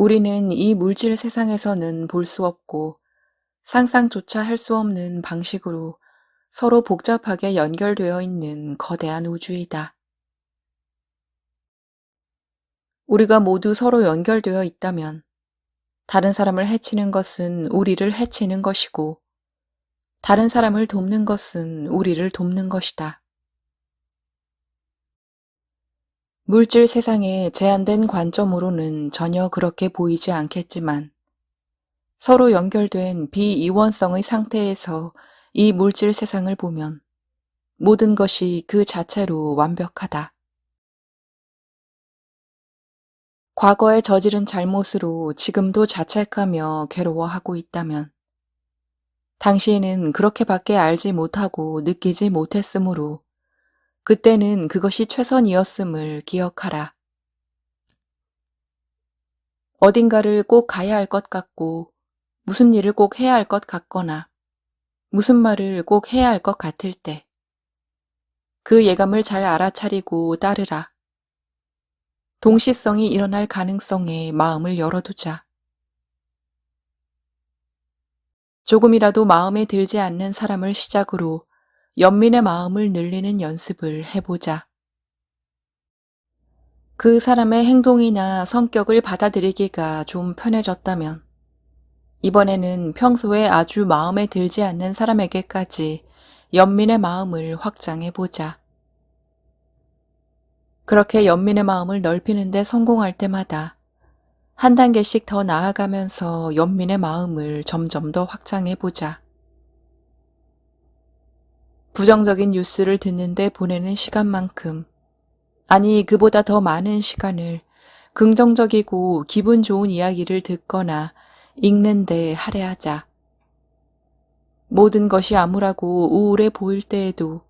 우리는 이 물질 세상에서는 볼 수 없고 상상조차 할 수 없는 방식으로 서로 복잡하게 연결되어 있는 거대한 우주이다. 우리가 모두 서로 연결되어 있다면 다른 사람을 해치는 것은 우리를 해치는 것이고 다른 사람을 돕는 것은 우리를 돕는 것이다. 물질 세상의 제한된 관점으로는 전혀 그렇게 보이지 않겠지만 서로 연결된 비이원성의 상태에서 이 물질 세상을 보면 모든 것이 그 자체로 완벽하다. 과거에 저지른 잘못으로 지금도 자책하며 괴로워하고 있다면 당시에는 그렇게밖에 알지 못하고 느끼지 못했으므로 그때는 그것이 최선이었음을 기억하라. 어딘가를 꼭 가야 할 것 같고 무슨 일을 꼭 해야 할 것 같거나 무슨 말을 꼭 해야 할 것 같을 때 그 예감을 잘 알아차리고 따르라. 동시성이 일어날 가능성에 마음을 열어두자. 조금이라도 마음에 들지 않는 사람을 시작으로 연민의 마음을 늘리는 연습을 해보자. 그 사람의 행동이나 성격을 받아들이기가 좀 편해졌다면, 이번에는 평소에 아주 마음에 들지 않는 사람에게까지 연민의 마음을 확장해보자. 그렇게 연민의 마음을 넓히는데 성공할 때마다 한 단계씩 더 나아가면서 연민의 마음을 점점 더 확장해보자. 부정적인 뉴스를 듣는데 보내는 시간만큼, 아니, 그보다 더 많은 시간을 긍정적이고 기분 좋은 이야기를 듣거나 읽는데 할애하자. 모든 것이 암울하고 우울해 보일 때에도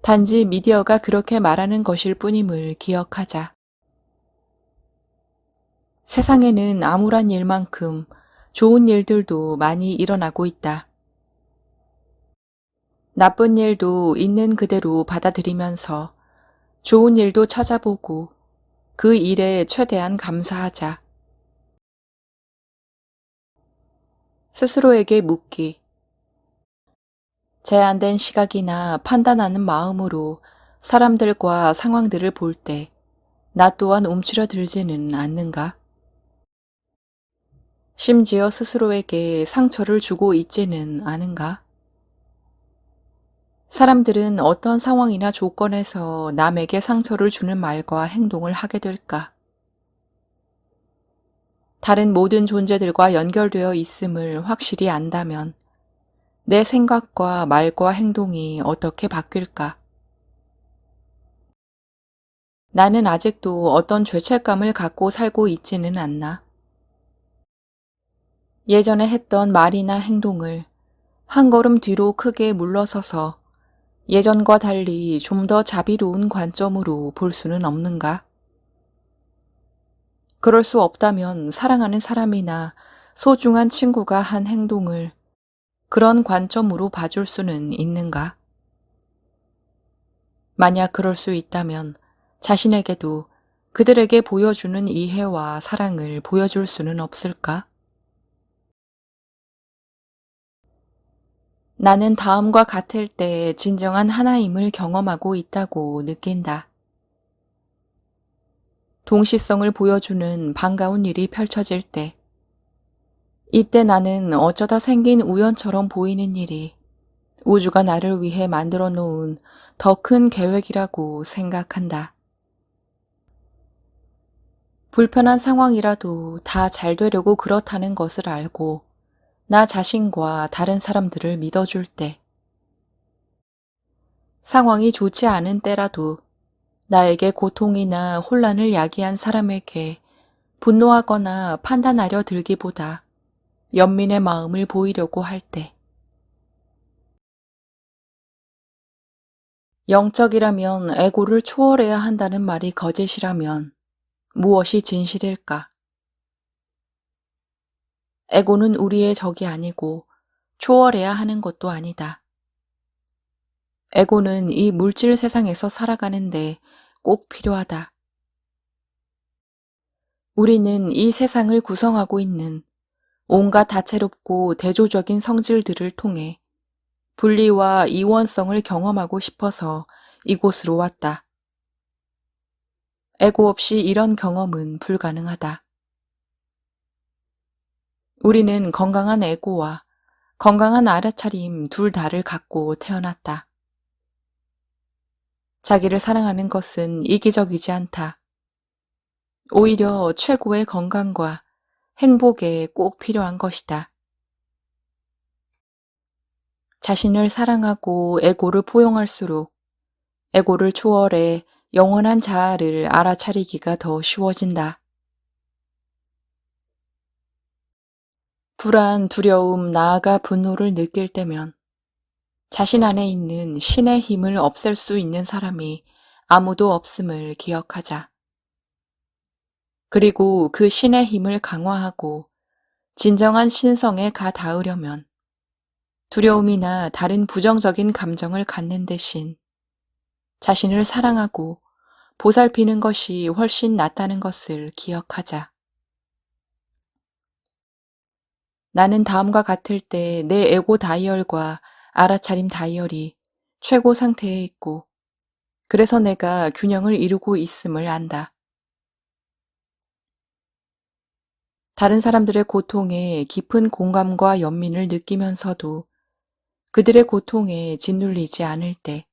단지 미디어가 그렇게 말하는 것일 뿐임을 기억하자. 세상에는 암울한 일만큼 좋은 일들도 많이 일어나고 있다. 나쁜 일도 있는 그대로 받아들이면서 좋은 일도 찾아보고 그 일에 최대한 감사하자. 스스로에게 묻기. 제한된 시각이나 판단하는 마음으로 사람들과 상황들을 볼 때 나 또한 움츠러들지는 않는가? 심지어 스스로에게 상처를 주고 있지는 않은가? 사람들은 어떤 상황이나 조건에서 남에게 상처를 주는 말과 행동을 하게 될까? 다른 모든 존재들과 연결되어 있음을 확실히 안다면 내 생각과 말과 행동이 어떻게 바뀔까? 나는 아직도 어떤 죄책감을 갖고 살고 있지는 않나? 예전에 했던 말이나 행동을 한 걸음 뒤로 크게 물러서서 예전과 달리 좀 더 자비로운 관점으로 볼 수는 없는가? 그럴 수 없다면 사랑하는 사람이나 소중한 친구가 한 행동을 그런 관점으로 봐줄 수는 있는가? 만약 그럴 수 있다면 자신에게도 그들에게 보여주는 이해와 사랑을 보여줄 수는 없을까? 나는 다음과 같을 때 진정한 하나임을 경험하고 있다고 느낀다. 동시성을 보여주는 반가운 일이 펼쳐질 때, 이때 나는 어쩌다 생긴 우연처럼 보이는 일이 우주가 나를 위해 만들어 놓은 더 큰 계획이라고 생각한다. 불편한 상황이라도 다 잘 되려고 그렇다는 것을 알고 나 자신과 다른 사람들을 믿어줄 때, 상황이 좋지 않은 때라도 나에게 고통이나 혼란을 야기한 사람에게 분노하거나 판단하려 들기보다 연민의 마음을 보이려고 할 때, 영적이라면 에고를 초월해야 한다는 말이 거짓이라면 무엇이 진실일까? 에고는 우리의 적이 아니고 초월해야 하는 것도 아니다. 에고는 이 물질 세상에서 살아가는데 꼭 필요하다. 우리는 이 세상을 구성하고 있는 온갖 다채롭고 대조적인 성질들을 통해 분리와 이원성을 경험하고 싶어서 이곳으로 왔다. 애고 없이 이런 경험은 불가능하다. 우리는 건강한 애고와 건강한 알아차림 둘 다를 갖고 태어났다. 자기를 사랑하는 것은 이기적이지 않다. 오히려 최고의 건강과 행복에 꼭 필요한 것이다. 자신을 사랑하고 에고를 포용할수록 에고를 초월해 영원한 자아를 알아차리기가 더 쉬워진다. 불안, 두려움, 나아가 분노를 느낄 때면 자신 안에 있는 신의 힘을 없앨 수 있는 사람이 아무도 없음을 기억하자. 그리고 그 신의 힘을 강화하고 진정한 신성에 가 닿으려면 두려움이나 다른 부정적인 감정을 갖는 대신 자신을 사랑하고 보살피는 것이 훨씬 낫다는 것을 기억하자. 나는 다음과 같을 때 내 에고 다이얼과 알아차림 다이얼이 최고 상태에 있고, 그래서 내가 균형을 이루고 있음을 안다. 다른 사람들의 고통에 깊은 공감과 연민을 느끼면서도 그들의 고통에 짓눌리지 않을 때,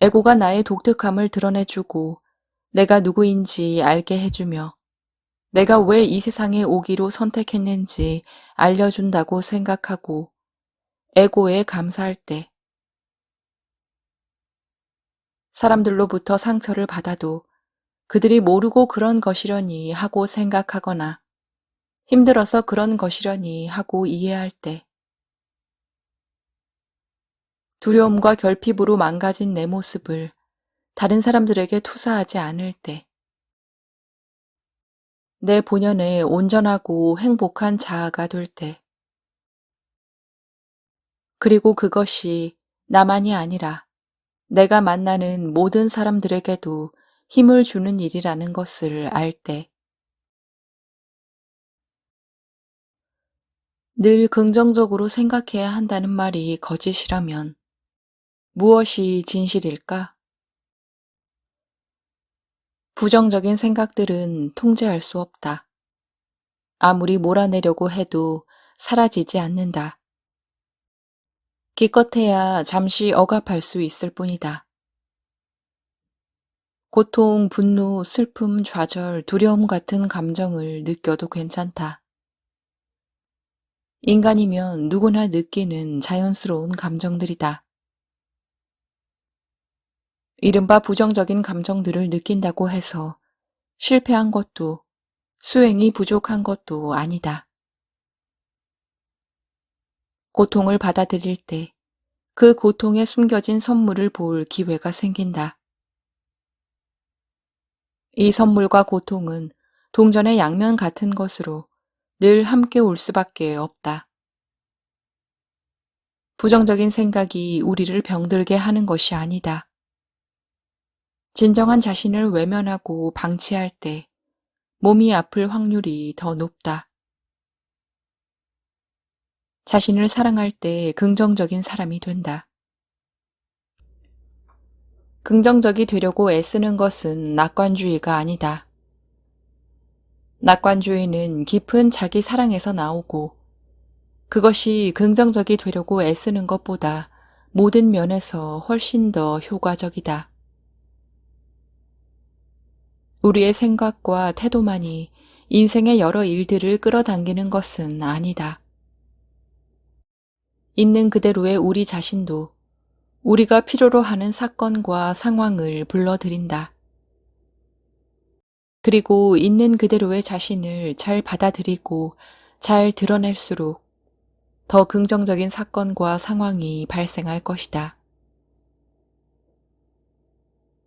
에고가 나의 독특함을 드러내주고 내가 누구인지 알게 해주며 내가 왜 이 세상에 오기로 선택했는지 알려준다고 생각하고 에고에 감사할 때 사람들로부터 상처를 받아도 그들이 모르고 그런 것이려니 하고 생각하거나 힘들어서 그런 것이려니 하고 이해할 때 두려움과 결핍으로 망가진 내 모습을 다른 사람들에게 투사하지 않을 때, 내 본연의 온전하고 행복한 자아가 될 때, 그리고 그것이 나만이 아니라 내가 만나는 모든 사람들에게도 힘을 주는 일이라는 것을 알 때, 늘 긍정적으로 생각해야 한다는 말이 거짓이라면 무엇이 진실일까? 부정적인 생각들은 통제할 수 없다. 아무리 몰아내려고 해도 사라지지 않는다. 기껏해야 잠시 억압할 수 있을 뿐이다. 고통, 분노, 슬픔, 좌절, 두려움 같은 감정을 느껴도 괜찮다. 인간이면 누구나 느끼는 자연스러운 감정들이다. 이른바 부정적인 감정들을 느낀다고 해서 실패한 것도 수행이 부족한 것도 아니다. 고통을 받아들일 때 그 고통에 숨겨진 선물을 볼 기회가 생긴다. 이 선물과 고통은 동전의 양면 같은 것으로 늘 함께 올 수밖에 없다. 부정적인 생각이 우리를 병들게 하는 것이 아니다. 진정한 자신을 외면하고 방치할 때 몸이 아플 확률이 더 높다. 자신을 사랑할 때 긍정적인 사람이 된다. 긍정적이 되려고 애쓰는 것은 낙관주의가 아니다. 낙관주의는 깊은 자기 사랑에서 나오고 그것이 긍정적이 되려고 애쓰는 것보다 모든 면에서 훨씬 더 효과적이다. 우리의 생각과 태도만이 인생의 여러 일들을 끌어당기는 것은 아니다. 있는 그대로의 우리 자신도 우리가 필요로 하는 사건과 상황을 불러들인다. 그리고 있는 그대로의 자신을 잘 받아들이고 잘 드러낼수록 더 긍정적인 사건과 상황이 발생할 것이다.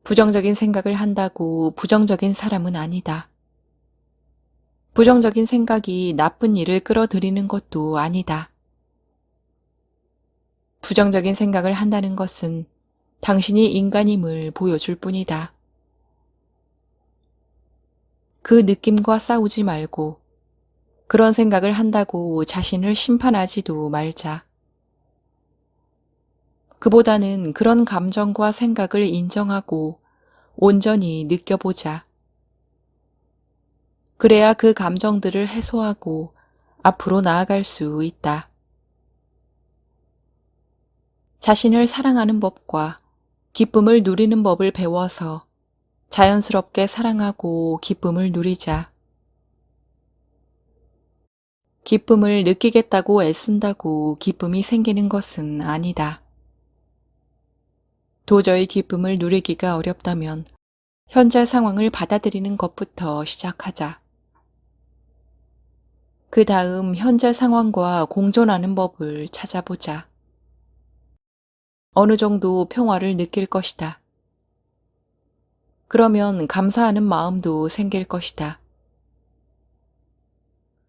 부정적인 생각을 한다고 부정적인 사람은 아니다. 부정적인 생각이 나쁜 일을 끌어들이는 것도 아니다. 부정적인 생각을 한다는 것은 당신이 인간임을 보여줄 뿐이다. 그 느낌과 싸우지 말고 그런 생각을 한다고 자신을 심판하지도 말자. 그보다는 그런 감정과 생각을 인정하고 온전히 느껴보자. 그래야 그 감정들을 해소하고 앞으로 나아갈 수 있다. 자신을 사랑하는 법과 기쁨을 누리는 법을 배워서 자연스럽게 사랑하고 기쁨을 누리자. 기쁨을 느끼겠다고 애쓴다고 기쁨이 생기는 것은 아니다. 도저히 기쁨을 누리기가 어렵다면 현재 상황을 받아들이는 것부터 시작하자. 그 다음 현재 상황과 공존하는 법을 찾아보자. 어느 정도 평화를 느낄 것이다. 그러면 감사하는 마음도 생길 것이다.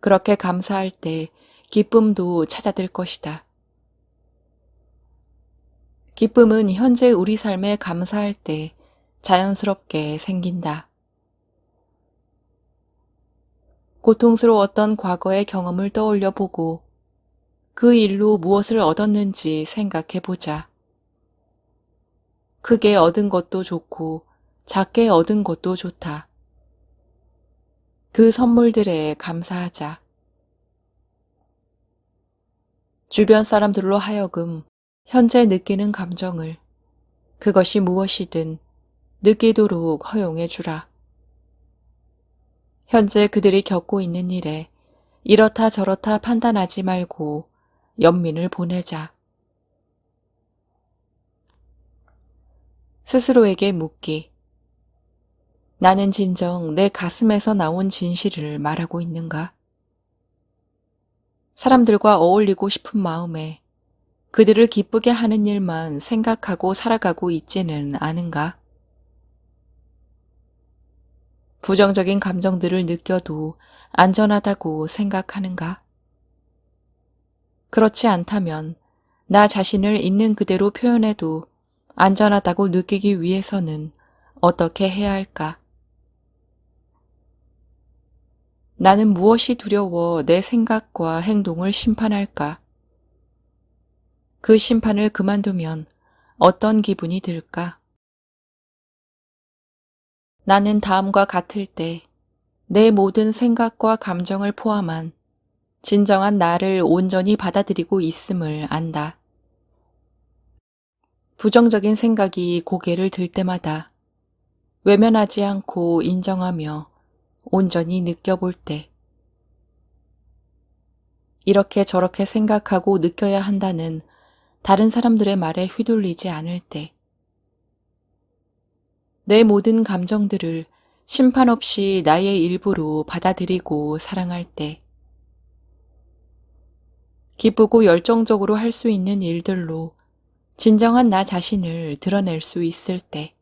그렇게 감사할 때 기쁨도 찾아들 것이다. 기쁨은 현재 우리 삶에 감사할 때 자연스럽게 생긴다. 고통스러웠던 과거의 경험을 떠올려 보고 그 일로 무엇을 얻었는지 생각해 보자. 크게 얻은 것도 좋고 작게 얻은 것도 좋다. 그 선물들에 감사하자. 주변 사람들로 하여금 현재 느끼는 감정을 그것이 무엇이든 느끼도록 허용해 주라. 현재 그들이 겪고 있는 일에 이렇다 저렇다 판단하지 말고 연민을 보내자. 스스로에게 묻기. 나는 진정 내 가슴에서 나온 진실을 말하고 있는가? 사람들과 어울리고 싶은 마음에 그들을 기쁘게 하는 일만 생각하고 살아가고 있지는 않은가? 부정적인 감정들을 느껴도 안전하다고 생각하는가? 그렇지 않다면 나 자신을 있는 그대로 표현해도 안전하다고 느끼기 위해서는 어떻게 해야 할까? 나는 무엇이 두려워 내 생각과 행동을 심판할까? 그 심판을 그만두면 어떤 기분이 들까? 나는 다음과 같을 때 내 모든 생각과 감정을 포함한 진정한 나를 온전히 받아들이고 있음을 안다. 부정적인 생각이 고개를 들 때마다 외면하지 않고 인정하며 온전히 느껴볼 때, 이렇게 저렇게 생각하고 느껴야 한다는 다른 사람들의 말에 휘둘리지 않을 때, 내 모든 감정들을 심판 없이 나의 일부로 받아들이고 사랑할 때, 기쁘고 열정적으로 할 수 있는 일들로 진정한 나 자신을 드러낼 수 있을 때,